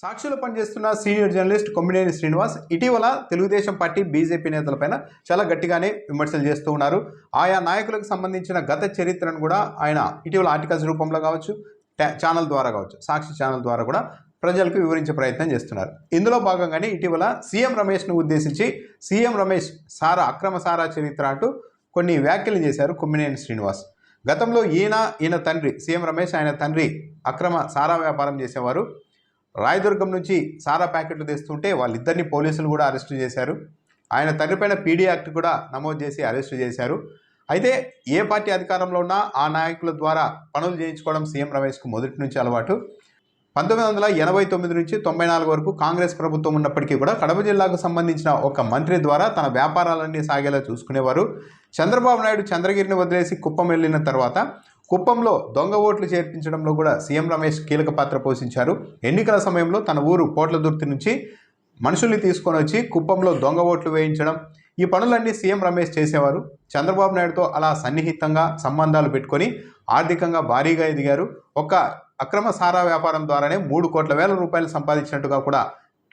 సాక్షిలో పనిచేస్తున్న senior journalist Kommineni Srinivas ఇటీవల తెలుగుదేశం పార్టీ బీజేపీ నేతలపైన చాలా గట్టిగానే విమర్శలు చేస్తూ ఉన్నారు. ఆయా నాయకులకు సంబంధించిన గత చరిత్రను కూడా ఆయన ఇటీవల ఆర్టికల్స్ రూపంలో కావచ్చు ఛానల్ ద్వారా కావచ్చు సాక్షి ఛానల్ ద్వారా కూడా ప్రజలకు వివరించే ప్రయత్నం చేస్తున్నారు. ఇందులో భాగంగానే ఇటీవల సీఎం రమేష్ను ఉద్దేశించి సీఎం రమేష్ సారా అక్రమ సారా చరిత్ర అంటూ కొన్ని వ్యాఖ్యలు చేశారు కొమ్మినేని శ్రీనివాస్. గతంలో ఈయన ఈయన తండ్రి సీఎం రమేష్ ఆయన తండ్రి అక్రమ సారా వ్యాపారం చేసేవారు. రాయదుర్గం నుంచి సారా ప్యాకెట్లు తెస్తుంటే వాళ్ళిద్దరిని పోలీసులు కూడా అరెస్టు చేశారు. ఆయన తండ్రిపైన పీడీ యాక్ట్ కూడా నమోదు చేసి అరెస్టు చేశారు. అయితే ఏ పార్టీ అధికారంలో ఉన్నా ఆ నాయకుల ద్వారా పనులు చేయించుకోవడం సీఎం రమేష్కు మొదటి నుంచి అలవాటు. పంతొమ్మిది వందల ఎనభై తొమ్మిది నుంచి తొంభై నాలుగు వరకు కాంగ్రెస్ ప్రభుత్వం ఉన్నప్పటికీ కూడా కడప జిల్లాకు సంబంధించిన ఒక మంత్రి ద్వారా తన వ్యాపారాలన్నీ సాగేలా చూసుకునేవారు. చంద్రబాబు నాయుడు చంద్రగిరిని వదిలేసి కుప్పం వెళ్ళిన తర్వాత కుప్పంలో దొంగ ఓట్లు చేర్పించడంలో కూడా సీఎం రమేష్ కీలక పాత్ర పోషించారు. ఎన్నికల సమయంలో తన ఊరు పోట్లదుర్తి నుంచి మనుషుల్ని తీసుకొని వచ్చి కుప్పంలో దొంగ ఓట్లు వేయించడం. ఈ పనులన్నీ సీఎం రమేష్ చేసేవారు. చంద్రబాబు నాయుడుతో అలా సన్నిహితంగా సంబంధాలు పెట్టుకొని ఆర్థికంగా భారీగా ఎదిగారు. ఒక అక్రమ సారా వ్యాపారం ద్వారానే మూడు కోట్ల వేల రూపాయలు సంపాదించినట్టుగా కూడా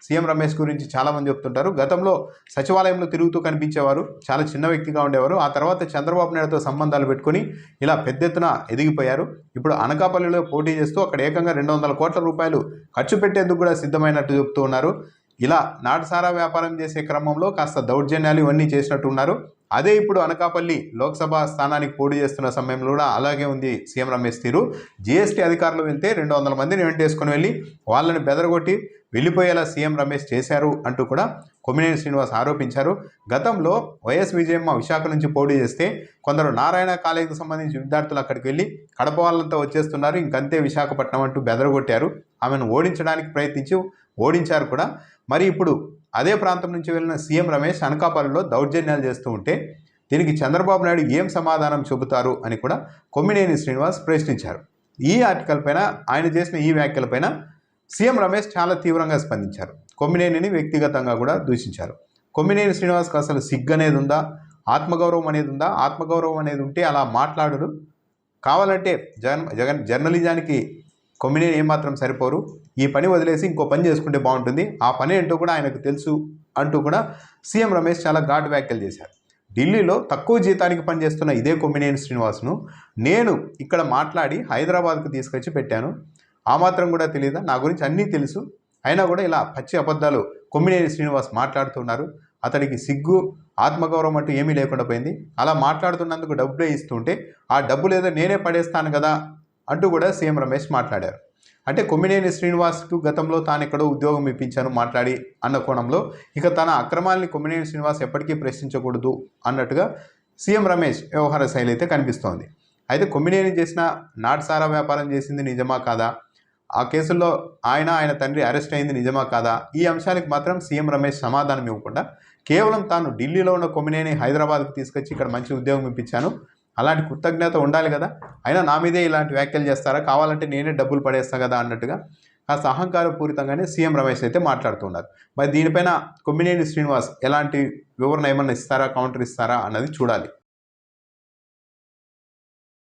సీఎం రమేష్ గురించి చాలామంది చెప్తుంటారు. గతంలో సచివాలయంలో తిరుగుతూ కనిపించేవారు. చాలా చిన్న వ్యక్తిగా ఉండేవారు. ఆ తర్వాత చంద్రబాబు నాయుడుతో సంబంధాలు పెట్టుకొని ఇలా పెద్ద ఎత్తున ఎదిగిపోయారు. ఇప్పుడు అనకాపల్లిలో పోటీ చేస్తూ అక్కడ ఏకంగా రెండు వందల కోట్ల రూపాయలు ఖర్చు పెట్టేందుకు కూడా సిద్ధమైనట్టు చెబుతూ ఉన్నారు. ఇలా నాటుసారా వ్యాపారం చేసే క్రమంలో కాస్త దౌర్జన్యాలు ఇవన్నీ చేసినట్టు ఉన్నారు. అదే ఇప్పుడు అనకాపల్లి లోక్సభ స్థానానికి పోటీ చేస్తున్న సమయంలో కూడా అలాగే ఉంది సీఎం రమేష్ తీరు. జీఎస్టీ అధికారులు వెళ్తే రెండు వందల మందిని వెంటేసుకొని వెళ్ళి వాళ్ళని బెదరగొట్టి వెళ్ళిపోయేలా సీఎం రమేష్ చేశారు అంటూ కూడా కొమ్మినేని శ్రీనివాస్ ఆరోపించారు. గతంలో వైఎస్ విజయమ్మ విశాఖ నుంచి పోటీ చేస్తే కొందరు నారాయణ కాలేజీకి సంబంధించిన విద్యార్థులు అక్కడికి వెళ్ళి కడప వాళ్ళంతా వచ్చేస్తున్నారు. ఇంకంతే విశాఖపట్నం అంటూ బెదరగొట్టారు. ఆమెను ఓడించడానికి ప్రయత్నించి ఓడించారు కూడా. మరి ఇప్పుడు అదే ప్రాంతం నుంచి వెళ్ళిన సీఎం రమేష్ అనకాపల్లిలో దౌర్జన్యాలు చేస్తూ ఉంటే దీనికి చంద్రబాబు నాయుడు ఏం సమాధానం చెబుతారు అని కూడా కొమ్మినేని శ్రీనివాస్ ప్రశ్నించారు. ఈ ఆర్టికల్ పైన ఆయన చేసిన ఈ వ్యాఖ్యలపైన సీఎం రమేష్ చాలా తీవ్రంగా స్పందించారు. కొమ్మినేనిని వ్యక్తిగతంగా కూడా దూషించారు. కొమ్మినేని శ్రీనివాస్కి అసలు సిగ్గు అనేది ఉందా? ఆత్మగౌరవం అనేది ఉందా? ఆత్మగౌరవం అనేది ఉంటే అలా మాట్లాడరు. కావాలంటే జగన్ జగన్ జర్నలిజానికి కొమ్మినేని ఏమాత్రం సరిపోరు. ఈ పని వదిలేసి ఇంకో పని చేసుకుంటే బాగుంటుంది. ఆ పని ఏంటో కూడా ఆయనకు తెలుసు అంటూ కూడా సీఎం రమేష్ చాలా ఘాటు వ్యాఖ్యలు చేశారు. ఢిల్లీలో తక్కువ జీతానికి పనిచేస్తున్న ఇదే కొమ్మినేని శ్రీనివాస్ను నేను ఇక్కడ మాట్లాడి హైదరాబాద్కు తీసుకొచ్చి పెట్టాను. ఆ మాత్రం కూడా తెలియదా నా గురించి అన్నీ తెలుసు. అయినా కూడా ఇలా పచ్చి అబద్ధాలు కొమ్మినేని శ్రీనివాస్ మాట్లాడుతున్నారు. అతడికి సిగ్గు ఆత్మగౌరవం అంటూ ఏమీ లేకుండా పోయింది. అలా మాట్లాడుతున్నందుకు డబ్బులే ఇస్తుంటే ఆ డబ్బులు ఏదో నేనే పడేస్తాను కదా అంటూ కూడా సీఎం రమేష్ మాట్లాడారు. అంటే కొమ్మినేని శ్రీనివాస్కు గతంలో తాను ఎక్కడో ఉద్యోగం ఇప్పించాను మాట్లాడి అన్న కోణంలో ఇక తన అక్రమాల్ని కొమ్మినేని శ్రీనివాస్ ఎప్పటికీ ప్రశ్నించకూడదు అన్నట్టుగా సీఎం రమేష్ వ్యవహార శైలి అయితే కనిపిస్తోంది. అయితే కొమ్మినేని చేసిన నాటుసారా వ్యాపారం చేసింది నిజమా కాదా? ఆ కేసుల్లో ఆయన ఆయన తండ్రి అరెస్ట్ అయింది నిజమా కాదా? ఈ అంశానికి మాత్రం సీఎం రమేష్ సమాధానం ఇవ్వకుండా కేవలం తాను ఢిల్లీలో ఉన్న కొమ్మినేని హైదరాబాద్కు తీసుకొచ్చి ఇక్కడ మంచి ఉద్యోగం ఇప్పించాను. అలాంటి కృతజ్ఞత ఉండాలి కదా? అయినా నా మీదే ఇలాంటి వ్యాఖ్యలు చేస్తారా? కావాలంటే నేనే డబ్బులు పడేస్తా కదా అన్నట్టుగా కాస్త అహంకారపూరితంగానే సీఎం రమేష్ అయితే మాట్లాడుతున్నారు. మరి దీనిపైన కొమ్మినేని శ్రీనివాస్ ఎలాంటి వివరణ ఏమన్నా ఇస్తారా? కౌంటర్ ఇస్తారా? అన్నది చూడాలి.